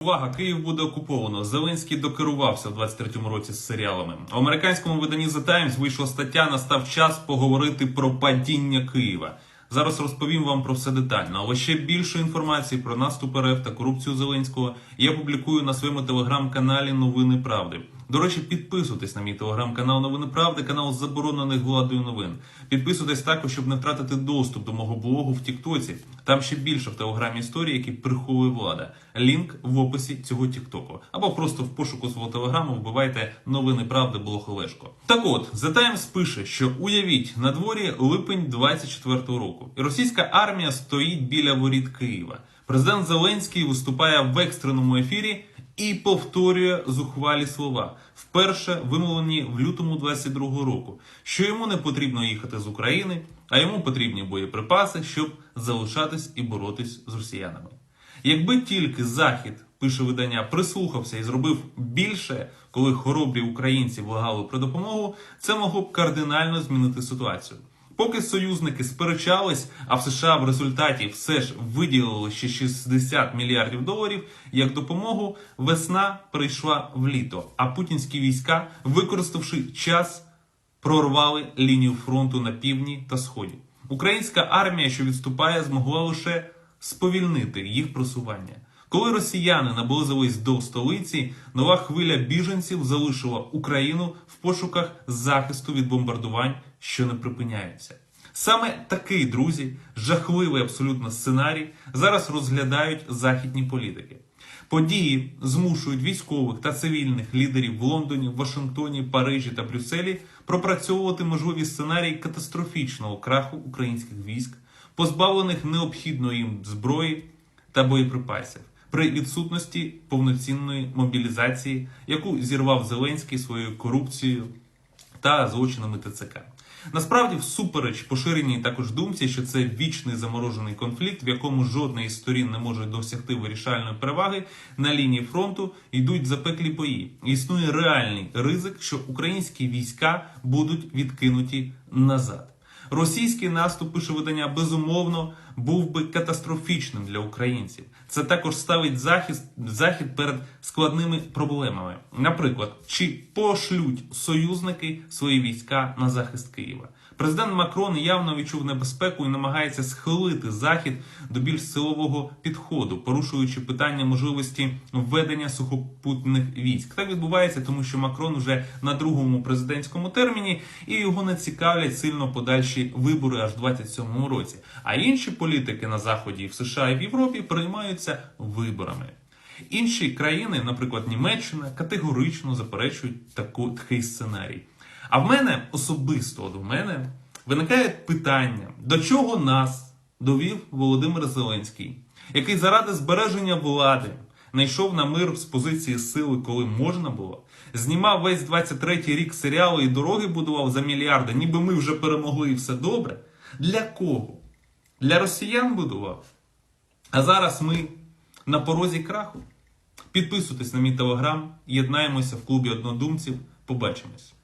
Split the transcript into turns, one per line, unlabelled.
Увага, Київ буде окуповано. Зеленський докерувався в 23-му році з серіалами. У американському виданні The Times вийшла стаття. Настав час поговорити про падіння Києва. Зараз розповім вам про все детально, але ще більше інформації про наступ РФ та корупцію Зеленського я публікую на своєму телеграм-каналі Новини Правди. До речі, підписуйтесь на мій телеграм-канал Новини Правди, канал заборонених владою новин. Підписуйтесь також, щоб не втратити доступ до мого блогу в Тіктоці. Там ще більше в телеграмі історії, які приховує влада. Лінк в описі цього Тіктоку. Або просто в пошуку свого телеграму вбивайте новини правди блог Олешко. Так от, The Times пише, що уявіть, на дворі липень 24-го року, і російська армія стоїть біля воріт Києва. Президент Зеленський виступає в екстреному ефірі і повторює зухвалі слова, вперше вимовлені в лютому 22-го року, що йому не потрібно їхати з України, а йому потрібні боєприпаси, щоб залишатись і боротись з росіянами. Якби тільки Захід, пише видання, прислухався і зробив більше, коли хоробрі українці влагали про допомогу, це могло б кардинально змінити ситуацію. Поки союзники сперечались, а в США в результаті все ж виділили ще 60 мільярдів доларів як допомогу, весна прийшла в літо. А путінські війська, використавши час, прорвали лінію фронту на півдні та сході. Українська армія, що відступає, змогла лише сповільнити їх просування. Коли росіяни наблизились до столиці, нова хвиля біженців залишила Україну в пошуках захисту від бомбардувань, що не припиняються. Саме такий, друзі, жахливий абсолютно сценарій зараз розглядають західні політики. Події змушують військових та цивільних лідерів в Лондоні, Вашингтоні, Парижі та Брюсселі пропрацьовувати можливі сценарії катастрофічного краху українських військ, позбавлених необхідної їм зброї та боєприпасів при відсутності повноцінної мобілізації, яку зірвав Зеленський своєю корупцією та злочинами ТЦК. Насправді, всупереч поширеній також думці, що це вічний заморожений конфлікт, в якому жодна із сторін не може досягти вирішальної переваги, на лінії фронту йдуть запеклі бої. Існує реальний ризик, що українські війська будуть відкинуті назад. Російський наступ, пише видання, безумовно був би катастрофічним для українців. Це також ставить захист захід перед складними проблемами. Наприклад, чи пошлють союзники свої війська на захист Києва? Президент Макрон явно відчув небезпеку і намагається схилити захід до більш силового підходу, порушуючи питання можливості введення сухопутних військ. Так відбувається, тому що Макрон вже на другому президентському терміні і його не цікавлять сильно подальші вибори аж в 27-му році. А інші політики на заході в США і в Європі приймаються виборами. Інші країни, наприклад, Німеччина, категорично заперечують таку, такий сценарій. А в мене особисто от в мене виникає питання, до чого нас довів Володимир Зеленський, який заради збереження влади знайшов на мир з позиції сили, коли можна було, знімав весь 23-й рік серіали і дороги будував за мільярди, ніби ми вже перемогли і все добре. Для кого? Для росіян будував. А зараз ми на порозі краху. Підписуйтесь на мій телеграм, єднаємося в клубі однодумців. Побачимось.